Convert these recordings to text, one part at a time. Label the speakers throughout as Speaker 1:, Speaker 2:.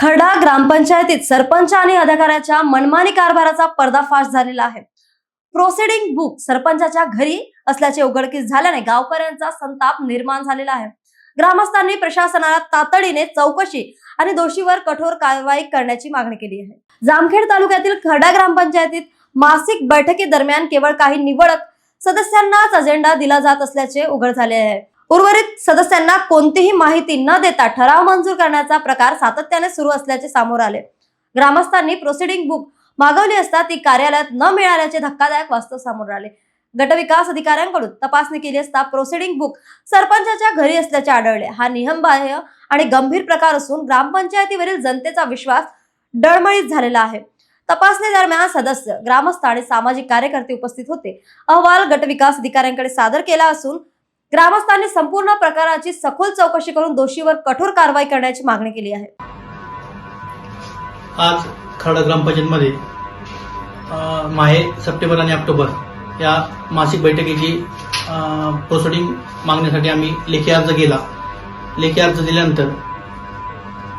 Speaker 1: खडा ग्रामपंचायतीत सरपंच आणि अधिकाऱ्याच्या मनमानी कारभाराचा पर्दाफाश झालेला आहे. प्रोसिडिंग बुक सरपंचाच्या घरी असल्याचे उघडकीस झाल्याने गावकऱ्यांचा संताप निर्माण झालेला आहे. ग्रामस्थांनी प्रशासनाला तातडीने चौकशी आणि दोषीवर कठोर कारवाई करण्याची मागणी केली आहे. जामखेड तालुक्यातील खडा ग्रामपंचायतीत मासिक बैठकीदरम्यान केवळ काही निवडक सदस्यांनाच अजेंडा दिला जात असल्याचे उघड झाले आहे. उर्वरित सदस्यांना कोणतीही माहिती न देता ठराव मंजूर करण्याचा प्रकार सातत्याने सुरू असल्याचे समोर आले. ग्रामस्थांनी प्रोसिडिंग बुक मागवली असता ती कार्यालयात न मिळाल्याचे धक्कादायक वास्तव समोर आले. गटविकास अधिकाऱ्यांकडून तपासणी केली असता प्रोसिडिंग बुक सरपंचाच्या घरी असल्याचे आढळले. हा नियमबाह्य आणि गंभीर प्रकार असून ग्रामपंचायतीवरील जनतेचा विश्वास डळमळीत झालेला आहे. तपासणी दरम्यान सदस्य ग्रामस्थ आणि सामाजिक कार्यकर्ते उपस्थित होते. अहवाल गटविकास अधिकाऱ्यांकडे सादर केला असून ग्रामस्थांनी संपूर्ण प्रकाराची सखोल चौकशी करून दोषीवर कठोर कारवाई करण्याची मागणी केली आहे.
Speaker 2: आज खरडा ग्रामपंचायतमध्ये माहे सप्टेंबर आणि ऑक्टोबर या मासिक बैठकीची प्रोसिडिंग मागण्यासाठी आम्ही लेखी अर्ज केला. लेखी अर्ज दिल्यानंतर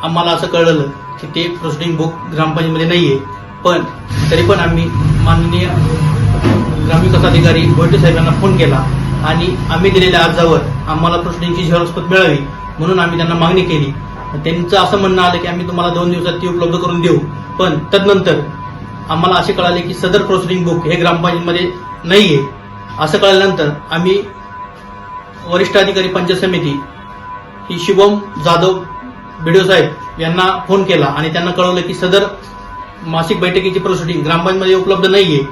Speaker 2: आम्हाला असं कळलं की ते प्रोसिडिंग बुक ग्रामपंचायतमध्ये नाही आहे पण तरी पण आम्ही माननीय ग्रामविकास अधिकारी गोयटे साहेबांना फोन केला. आणि आम्ही दिलेल्या अर्जावर आम्हाला प्रश्नांची झेरॉक्स मिळावी म्हणून आम्ही त्यांना मागणी केली. त्यांचं असं म्हणणं आलं की आम्ही तुम्हाला दोन दिवसात ती उपलब्ध करून देऊ. पण तदनंतर आम्हाला असे कळाले की सदर प्रोसिडिंग बुक हे ग्रामपंचायतीमध्ये नाहीये. असं कळल्यानंतर आम्ही वरिष्ठ अधिकारी पंचायत समिती ही शिवम जाधव बीडीओ साहेब यांना फोन केला आणि त्यांना कळवलं की सदर मासिक बैठकीची प्रोसिडिंग ग्रामपंचायतमध्ये उपलब्ध नाहीये.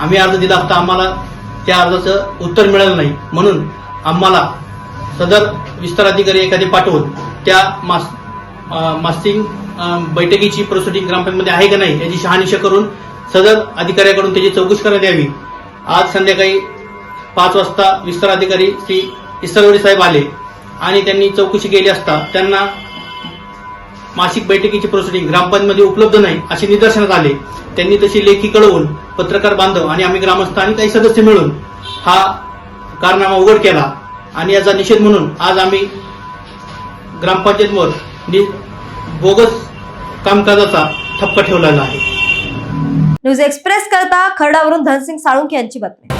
Speaker 2: आम्ही अर्ज दिला असता आम्हाला त्या अर्जाचं उत्तर मिळालं नाही. म्हणून आम्हाला सदर विस्तार अधिकारी एखादे पाठवून त्या मास अं, बैठकीची प्रोसिडिंग ग्रामपंचायतमध्ये आहे का नाही याची शहानिशा करून सदर अधिकाऱ्याकडून त्याची चौकशी करण्यात यावी. आज संध्याकाळी पाच वाजता विस्तार अधिकारी श्री इसरवडे साहेब आले आणि त्यांनी चौकशी केली असता त्यांना मासिक बैठकीची प्रोसिडिंग ग्रामपंचायतमध्ये उपलब्ध नाही असे निदर्शनात आले. त्यांनी तशी लेखी कळवून पत्रकार बांधव आणि आम्ही ग्रामस्थ आणि काही सदस्य मिळून हा कारनामा उघड केला आणि याचा निषेध म्हणून आज आम्ही ग्रामपंचायतवर बोगस कामकाजाचा ठपका ठेवलेला आहे.
Speaker 1: न्यूज एक्सप्रेस करता खरडावरून धनसिंग साळुंखे यांची बातमी.